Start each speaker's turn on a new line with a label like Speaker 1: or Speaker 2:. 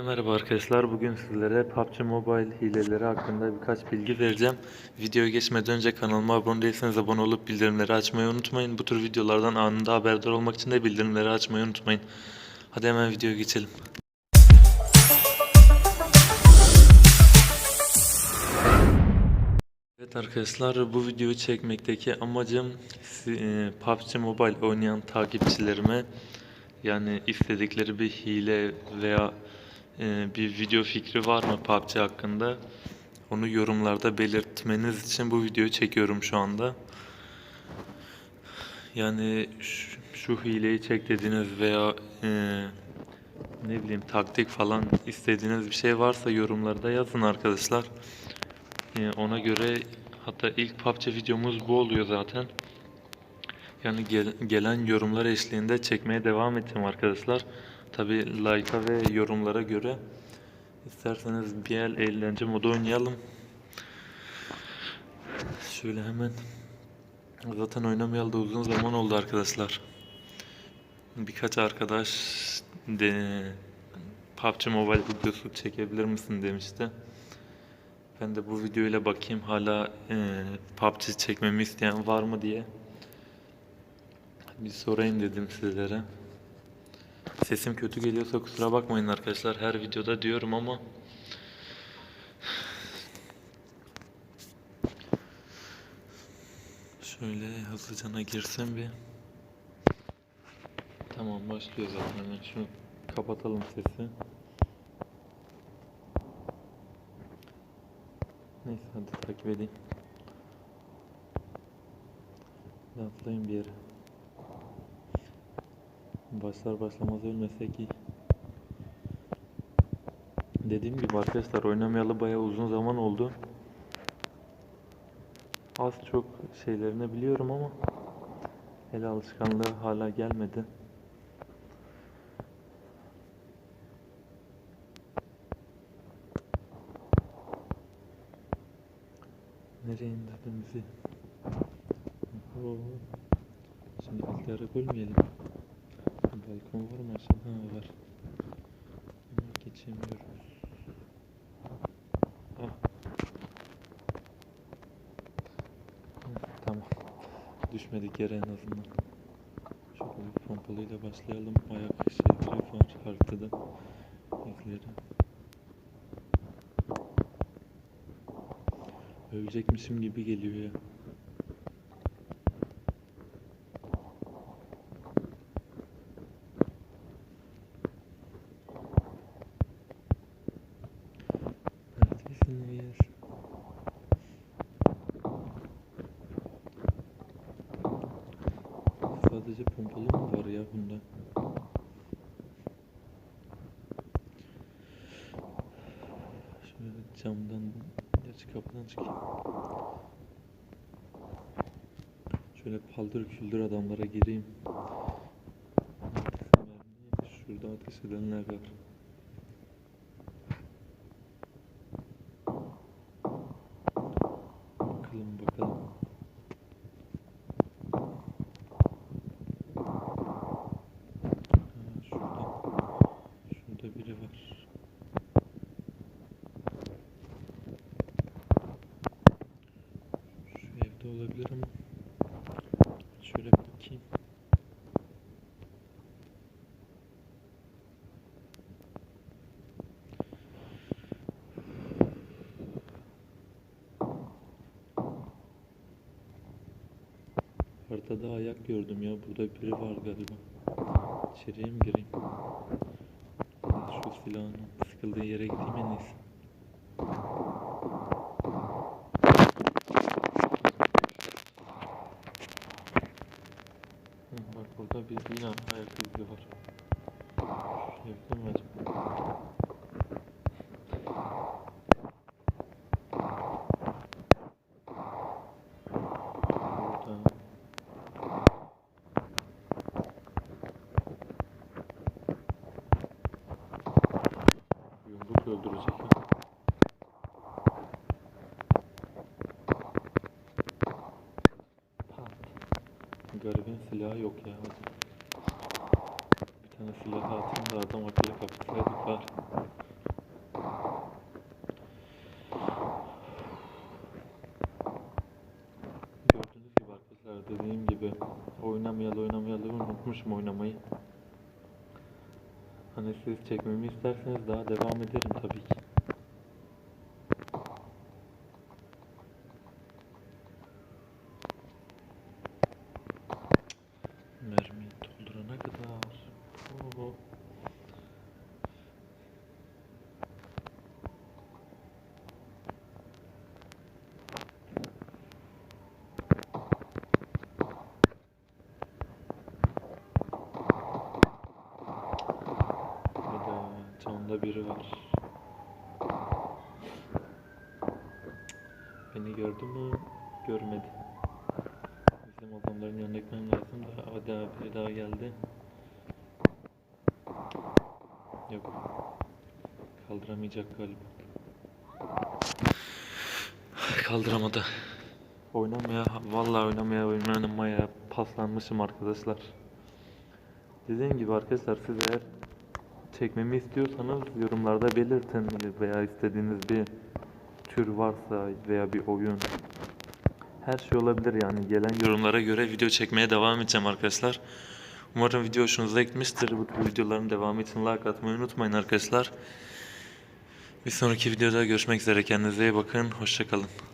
Speaker 1: Merhaba arkadaşlar. Bugün sizlere PUBG Mobile hileleri hakkında birkaç bilgi vereceğim. Videoya geçmeden önce kanalıma abone değilseniz abone olup bildirimleri açmayı unutmayın. Bu tür videolardan anında haberdar olmak için de bildirimleri açmayı unutmayın. Hadi hemen videoya geçelim. Evet arkadaşlar bu videoyu çekmekteki amacım e, PUBG Mobile oynayan takipçilerime yani istedikleri bir hile veya bir video fikri var mı PUBG hakkında onu yorumlarda belirtmeniz için bu videoyu çekiyorum şu anda. Yani şu, şu hileyi çek dediğiniz veya e, ne bileyim taktik falan istediğiniz bir şey varsa yorumlarda yazın arkadaşlar. Ee, ona göre hatta ilk PUBG videomuz bu oluyor zaten. Yani gel- gelen yorumlar eşliğinde çekmeye devam edeceğim arkadaşlar. Tabi like'a ve yorumlara göre isterseniz bir el eğlence modu oynayalım. Şöyle hemen zaten oynamayalı uzun zaman oldu arkadaşlar. Birkaç arkadaş de PUBG Mobile videosu çekebilir misin demişti. Ben de bu videoyla bakayım hala e, PUBG çekmemi isteyen var mı diye. Bir sorayım dedim sizlere. Sesim kötü geliyorsa kusura bakmayın arkadaşlar. Her videoda diyorum ama Şöyle hızlıcana girsem bir. Tamam başlıyor zaten. Hemen şunu kapatalım sesi. Neyse hadi takip edeyim. Atlayayım bir yere. Başlar başlamaz ölmesek iyi. Dediğim gibi arkadaşlar oynamayalı bayağı uzun zaman oldu. Az çok şeylerini biliyorum ama el alışkanlığı hala gelmedi. Nereye indirdim bizi? Oo. Şimdi bilgisayara koymayalım. Balkon var mı? Ha var. Ama geçemiyoruz. Ah. Tamam. Düşmedik yere en azından. Şöyle bir pompalıyla başlayalım. Ayak şeyleri var haritada. İzleri. Ölecekmişim gibi geliyor ya. Sadece pompalı mı var ya bunda? Şöyle camdan, gerçi kapıdan çıkayım. Şöyle paldır küldür adamlara gireyim. Şurada ateş edenler var. Bakalım bakalım. Ha, şurada. Şurada biri var. Şu evde olabilir ama. Şöyle bakayım. Haritada ayak gördüm ya. Burada biri var galiba. İçeriye mi gireyim? Şu silahın sıkıldığı yere gideyim en iyisi. Bak burada bir yine ayak izi var. Şu evde mi acaba? öldürecek. Garibin silahı yok ya. Bir tane silah atayım da adam akıllı kapısaydık var. Gördüğünüz gibi arkadaşlar dediğim gibi oynamayalı oynamayalı unutmuşum oynamayı. Hani siz çekmemi isterseniz daha devam ederim tabii ki. Mermiyi doldurana kadar. Oo. Burada camda biri var. Beni gördü mü? Görmedi. Bizim adamların yanına gitmem lazım da hadi biri daha geldi. Yok. Kaldıramayacak galiba. Kaldıramadı. Oynamaya, vallahi oynamaya oynamaya paslanmışım arkadaşlar. Dediğim gibi arkadaşlar siz eğer çekmemi istiyorsanız yorumlarda belirtin veya istediğiniz bir tür varsa veya bir oyun her şey olabilir yani gelen yorumlara göre video çekmeye devam edeceğim arkadaşlar. Umarım video hoşunuza gitmiştir. Bu tür videoların devamı için like atmayı unutmayın arkadaşlar. Bir sonraki videoda görüşmek üzere. Kendinize iyi bakın. Hoşçakalın.